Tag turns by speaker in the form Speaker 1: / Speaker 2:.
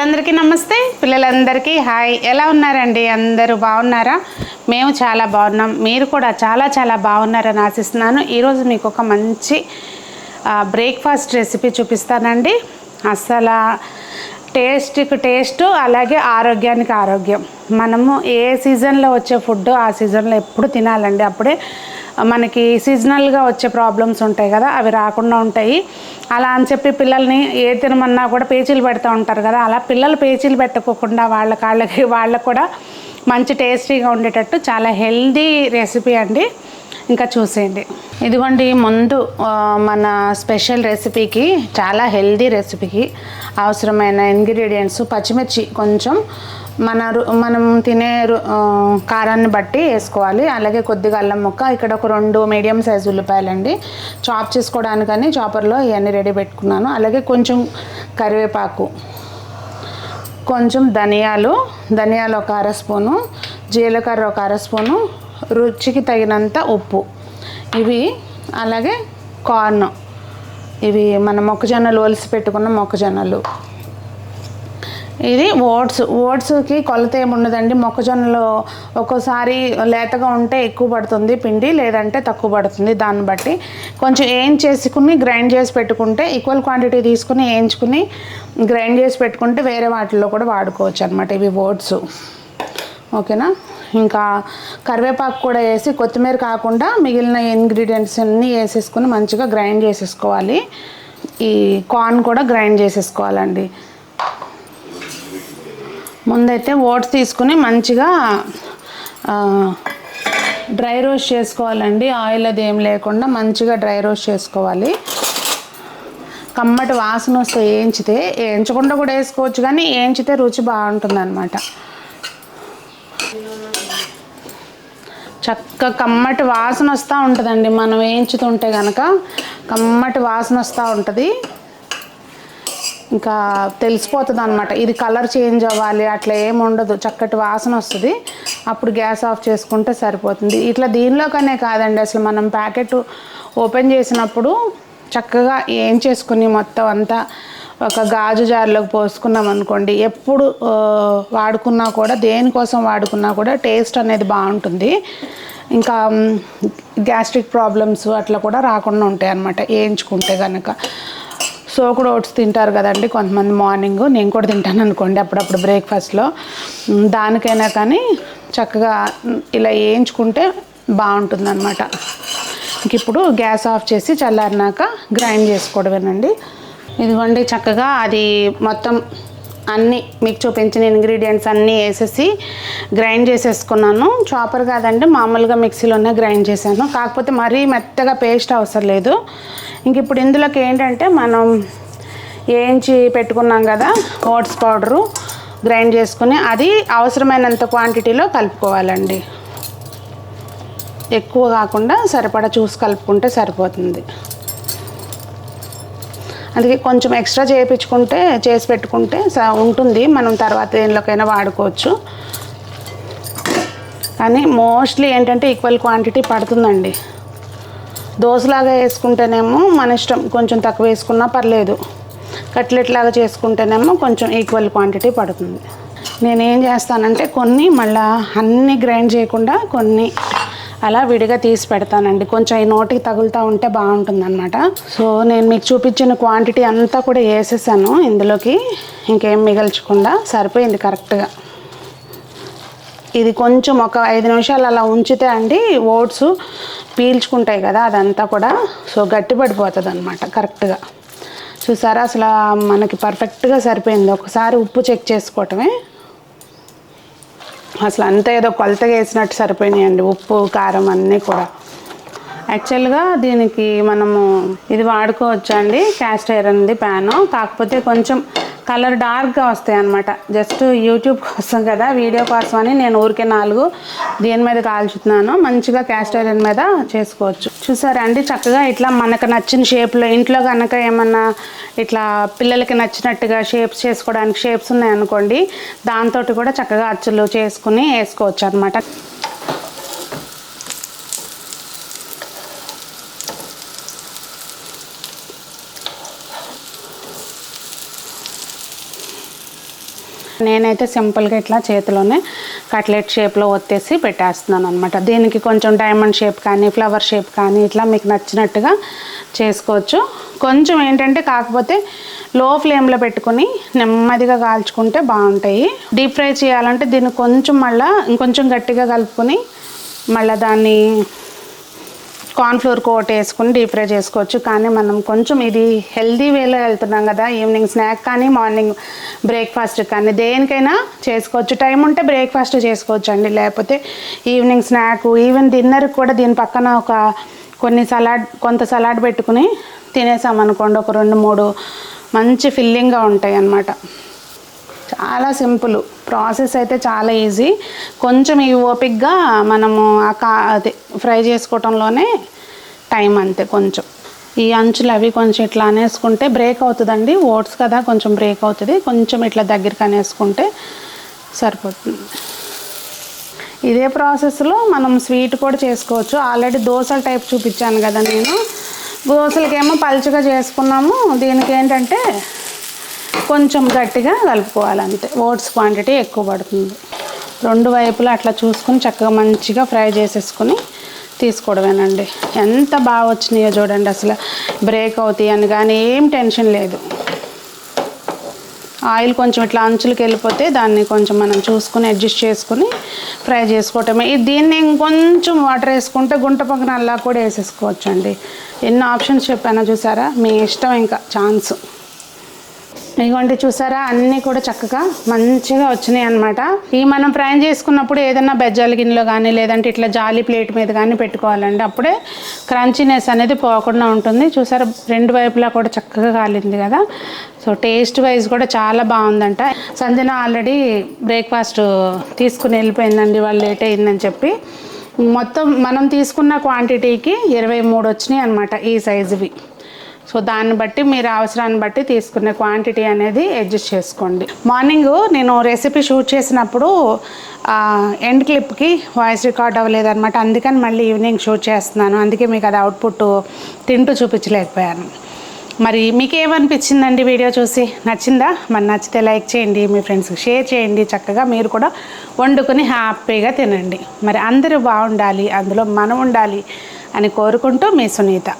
Speaker 1: పిల్లలందరికీ నమస్తే. పిల్లలందరికీ హాయ్. ఎలా ఉన్నారండి? అందరూ బాగున్నారా? మేము చాలా బాగున్నాం. మీరు కూడా చాలా చాలా బాగున్నారని ఆశిస్తున్నాను. ఈరోజు మీకు ఒక మంచి బ్రేక్ఫాస్ట్ రెసిపీ చూపిస్తానండి. అసలు టేస్ట్కి టేస్ట్ అలాగే ఆరోగ్యానికి ఆరోగ్యం. మనము ఏ సీజన్లో వచ్చే ఫుడ్ ఆ సీజన్లో ఎప్పుడు తినాలండి. అప్పుడే మనకి సీజనల్గా వచ్చే ప్రాబ్లమ్స్ ఉంటాయి కదా అవి రాకుండా ఉంటాయి. అలా అని చెప్పి పిల్లల్ని ఏ తినమన్నా కూడా పేచీలు పెడతా ఉంటారు కదా అలా పిల్లలు పేచీలు పెట్టకోకుండా వాళ్ళ కాళ్ళకి వాళ్ళకు కూడా మంచి టేస్టీగా ఉండేటట్టు చాలా హెల్దీ రెసిపీ అండి. ఇంకా చూసేయండి. ఇదిగోండి ముందు మన స్పెషల్ రెసిపీకి చాలా హెల్దీ రెసిపీకి అవసరమైన ఇంగ్రీడియంట్స్ పచ్చిమిర్చి కొంచెం మన రు- మనం తినే రు- కారాన్ని బట్టి వేసుకోవాలి. అలాగే కొద్దిగా అల్లం ముక్క ఇక్కడ ఒక రెండు మీడియం సైజు ఉల్లిపాయలండి. చాప్ చేసుకోవడానికని చాపర్లో ఇవన్నీ రెడీ పెట్టుకున్నాను. అలాగే కొంచెం కరివేపాకు కొంచెం ధనియాలు ధనియాలు ఒక అర స్పూను జీలకర్ర ఒక అర స్పూను రుచికి తగినంత ఉప్పు. ఇవి అలాగే కార్న్. ఇవి మన మొక్కజొన్నలు ఒలిసి పెట్టుకున్న మొక్కజొన్నలు. ఇది ఓట్స్. ఓట్స్కి కొలత ఏముండదండి? మొక్కజొన్నలు ఒక్కోసారి లేతగా ఉంటే ఎక్కువ పడుతుంది పిండి లేదంటే తక్కువ పడుతుంది. దాన్ని బట్టి కొంచెం ఏం చేసుకుని గ్రైండ్ చేసి పెట్టుకుంటే ఈక్వల్ క్వాంటిటీ తీసుకుని వేయించుకుని గ్రైండ్ చేసి పెట్టుకుంటే వేరే వాటిల్లో కూడా వాడుకోవచ్చు అనమాట ఇవి ఓట్స్. ఓకేనా? ఇంకా కరివేపాకు కూడా వేసి కొత్తిమీర కాకుండా మిగిలిన ఇంగ్రీడియంట్స్ అన్నీ వేసేసుకుని మంచిగా గ్రైండ్ చేసేసుకోవాలి. ఈ కార్న్ కూడా గ్రైండ్ చేసేసుకోవాలండి. ముందైతే ఓట్స్ తీసుకుని మంచిగా డ్రై రోస్ట్ చేసుకోవాలండి. ఆయిల్ అది ఏం లేకుండా మంచిగా డ్రై రోస్ట్ చేసుకోవాలి. కమ్మటి వాసన వస్తే వేయించితే వేయించకుండా కూడా వేసుకోవచ్చు కానీ వేయించితే రుచి బాగుంటుంది అనమాట చక్క కమ్మటి వాసన వస్తూ ఉంటుందండి. మనం వేయించుతుంటే కనుక కమ్మటి వాసన వస్తూ ఉంటుంది. ఇంకా తెలిసిపోతుంది అనమాట ఇది కలర్ చేంజ్ అవ్వాలి అట్లా ఏమి ఉండదు. చక్కటి వాసన వస్తుంది. అప్పుడు గ్యాస్ ఆఫ్ చేసుకుంటే సరిపోతుంది. ఇట్లా దీనిలోకనే కాదండి. అసలు మనం ప్యాకెట్ ఓపెన్ చేసినప్పుడు చక్కగా ఏం చేసుకుని మొత్తం అంతా ఒక గాజు జార్లోకి పోసుకున్నాం అనుకోండి ఎప్పుడు వాడుకున్నా కూడా దేనికోసం వాడుకున్నా కూడా టేస్ట్ అనేది బాగుంటుంది. ఇంకా గ్యాస్ట్రిక్ ప్రాబ్లమ్స్ అట్లా కూడా రాకుండా ఉంటాయి అన్నమాట వేయించుకుంటే కనుక సోకుడు ఓట్స్ తింటారు కదండి కొంతమంది మార్నింగ్ నేను కూడా తింటాను అనుకోండి అప్పుడప్పుడు బ్రేక్ఫాస్ట్లో. దానికైనా కానీ చక్కగా ఇలా వేయించుకుంటే బాగుంటుంది అనమాట ఇంక ఇప్పుడు గ్యాస్ ఆఫ్ చేసి చల్లారినాక గ్రైండ్ చేసుకోవడమేనండి. ఇదిగోండి చక్కగా అది మొత్తం అన్నీ మీకు చూపించిన ఇంగ్రీడియంట్స్ అన్నీ వేసేసి గ్రైండ్ చేసేసుకున్నాను. చాపర్ కాదండి మామూలుగా మిక్సీలోనే గ్రైండ్ చేశాను. కాకపోతే మరీ మెత్తగా పేస్ట్ అవసరం లేదు. ఇంక ఇప్పుడు ఇందులోకి ఏంటంటే మనం వేయించి పెట్టుకున్నాం కదా ఓట్స్ పౌడరు గ్రైండ్ చేసుకుని అది అవసరమైనంత క్వాంటిటీలో కలుపుకోవాలండి. ఎక్కువ కాకుండా సరిపడా చూసి కలుపుకుంటే సరిపోతుంది. అందుకే కొంచెం ఎక్స్ట్రా చేయించుకుంటే చేసి పెట్టుకుంటే స- ఉంటుంది. మనం తర్వాత దేనిలోకైనా వాడుకోవచ్చు. కానీ మోస్ట్లీ ఏంటంటే ఈక్వల్ క్వాంటిటీ పడుతుందండి. దోశలాగా వేసుకుంటేనేమో మన ఇష్టం కొంచెం తక్కువ వేసుకున్నా పర్లేదు. కట్లెట్ లాగా చేసుకుంటేనేమో కొంచెం ఈక్వల్ క్వాంటిటీ పడుతుంది. నేనేం చేస్తానంటే కొన్ని మళ్ళీ అన్నీ గ్రైండ్ చేయకుండా కొన్ని అలా విడిగా తీసి పెడతానండి. కొంచెం ఈ నోటికి తగులుతూ ఉంటే బాగుంటుంది అనమాట సో నేను మీకు చూపించిన క్వాంటిటీ అంతా కూడా వేసేసాను ఇందులోకి. ఇంకేం మిగల్చకుండా సరిపోయింది కరెక్ట్గా ఇది కొంచెం ఒక ఐదు నిమిషాలు అలా ఉంచితే అండి ఓట్స్ పీల్చుకుంటాయి కదా అదంతా కూడా. సో గట్టిపడిపోతుంది అనమాట కరెక్ట్గా చూసారా? అసలు మనకి పర్ఫెక్ట్గా సరిపోయింది. ఒకసారి ఉప్పు చెక్ చేసుకోవటమే. అసలు అంతా ఏదో కొలతగా వేసినట్టు సరిపోయినాయండి. ఉప్పు కారం అన్నీ కూడా. యాక్చువల్గా దీనికి మనము ఇది వాడుకోవచ్చు అండి క్యాస్ట్ ఐరన్ది ప్యాను కాకపోతే కొంచెం కలర్ డార్క్గా వస్తాయి అనమాట జస్ట్ యూట్యూబ్ కోసం కదా వీడియో కోసం అని నేను ఊరికే నాలుగు దీని మీద కాల్చుతున్నాను. మంచిగా క్యాస్ట్ ఐరన్ మీద చేసుకోవచ్చు. చూసారా అండి? చక్కగా ఇట్లా మనకు నచ్చిన షేప్లో ఇంట్లో కనుక ఏమన్నా ఇట్లా పిల్లలకి నచ్చినట్టుగా షేప్స్ చేసుకోవడానికి షేప్స్ ఉన్నాయనుకోండి దాంతో కూడా చక్కగా అచ్చులు చేసుకుని వేసుకోవచ్చు అనమాట నేనైతే సింపుల్గా ఇట్లా చేతిలోనే కట్లెట్ షేప్లో ఒత్తేసి పెట్టేస్తున్నాను అనమాట దీనికి కొంచెం డైమండ్ షేప్ కానీ ఫ్లవర్ షేప్ కానీ ఇట్లా మీకు నచ్చినట్టుగా చేసుకోవచ్చు. కొంచెం ఏంటంటే కాకపోతే లో ఫ్లేమ్లో పెట్టుకుని నెమ్మదిగా కాల్చుకుంటే బాగుంటాయి. డీప్ ఫ్రై చేయాలంటే దీన్ని కొంచెం మళ్ళీ ఇంకొంచెం గట్టిగా కలుపుకొని మళ్ళీ దాన్ని కార్న్ఫ్లోర్ కోట్ వేసుకుని డీప్ ఫ్రై చేసుకోవచ్చు. కానీ మనం కొంచెం ఇది హెల్దీ వేలో వెళ్తున్నాం కదా ఈవినింగ్ స్నాక్ కానీ మార్నింగ్ బ్రేక్ఫాస్ట్ కానీ దేనికైనా చేసుకోవచ్చు. టైం ఉంటే బ్రేక్ఫాస్ట్ చేసుకోవచ్చు అండి లేకపోతే ఈవినింగ్ స్నాక్ ఈవెన్ డిన్నర్ కూడా దీని పక్కన ఒక కొన్ని సలాడ్ కొంత సలాడ్ పెట్టుకుని తినేసామనుకోండి ఒక రెండు మూడు మంచి ఫిల్లింగ్గా ఉంటాయి అన్నమాట చాలా సింపుల్. ప్రాసెస్ అయితే చాలా ఈజీ. కొంచెం ఈ ఓపిక్గా మనము ఆ కా అదే ఫ్రై చేసుకోవటంలోనే టైం అంతే కొంచెం. ఈ అంచులు అవి కొంచెం ఇట్లా అనేసుకుంటే బ్రేక్ అవుతుందండి. ఓట్స్ కదా కొంచెం బ్రేక్ అవుతుంది. కొంచెం ఇట్లా దగ్గరికి అనేసుకుంటే సరిపోతుంది. ఇదే ప్రాసెస్లో మనం స్వీట్ కూడా చేసుకోవచ్చు. ఆల్రెడీ దోశల టైప్ చూపించాను కదా నేను. దోశలకేమో పలుచగా చేసుకున్నాము. దీనికి ఏంటంటే కొంచెం గట్టిగా కలుపుకోవాలి అంతే ఓట్స్ క్వాంటిటీ ఎక్కువ పడుతుంది. రెండు వైపులా అట్లా చూసుకుని చక్కగా మంచిగా ఫ్రై చేసేసుకుని తీసుకోవడమేనండి. ఎంత బాగా వచ్చినాయో చూడండి అసలు. బ్రేక్ అవుతాయి అని కానీ ఏం టెన్షన్ లేదు. ఆయిల్ కొంచెం ఇట్లా అంచులకి వెళ్ళిపోతే దాన్ని కొంచెం మనం చూసుకుని అడ్జస్ట్ చేసుకుని ఫ్రై చేసుకోవటమే. దీన్ని ఇంకొంచెం వాటర్ వేసుకుంటే గుంట పక్కన అలా కూడా వేసేసుకోవచ్చు అండి ఎన్ని ఆప్షన్స్ చెప్పానో చూసారా? మీ ఇష్టం ఇంకా. ఛాన్స్. ఇదిగోండి చూసారా? అన్నీ కూడా చక్కగా మంచిగా వచ్చినాయి అనమాట ఈ మనం ఫ్రై చేసుకున్నప్పుడు ఏదైనా బెజ్జాల గిన్నెలో కానీ లేదంటే ఇట్లా జాలి ప్లేట్ మీద కానీ పెట్టుకోవాలండి. అప్పుడే క్రంచీనెస్ అనేది పోకుండా ఉంటుంది. చూసారా? రెండు వైపులా కూడా చక్కగా కాలింది కదా. సో టేస్ట్ వైజ్ కూడా చాలా బాగుందంట. సంజన ఆల్రెడీ బ్రేక్ఫాస్ట్ తీసుకుని వెళ్ళిపోయిందండి. వాళ్ళు లేట్ అయిందని చెప్పి. మొత్తం మనం తీసుకున్న క్వాంటిటీకి ఇరవై మూడు వచ్చినాయి అనమాట ఈ సైజువి సో దాన్ని బట్టి మీరు అవసరాన్ని బట్టి తీసుకునే క్వాంటిటీ అనేది అడ్జస్ట్ చేసుకోండి. మార్నింగ్ నేను రెసిపీ షూట్ చేసినప్పుడు ఎండ్ క్లిప్కి వాయిస్ రికార్డ్ అవ్వలేదన్నమాట. అందుకని మళ్ళీ ఈవినింగ్ షూట్ చేస్తున్నాను. అందుకే మీకు అది అవుట్పుట్ తింటూ చూపించలేకపోయాను. మరి మీకు ఏమనిపించిందండి వీడియో చూసి? నచ్చిందా? మరి నచ్చితే లైక్ చేయండి మీ ఫ్రెండ్స్కి షేర్ చేయండి. చక్కగా మీరు కూడా వండుకొని హ్యాపీగా తినండి. మరి అందరూ బాగుండాలి అందులో మనం ఉండాలి అని కోరుకుంటూ మీ సునీత.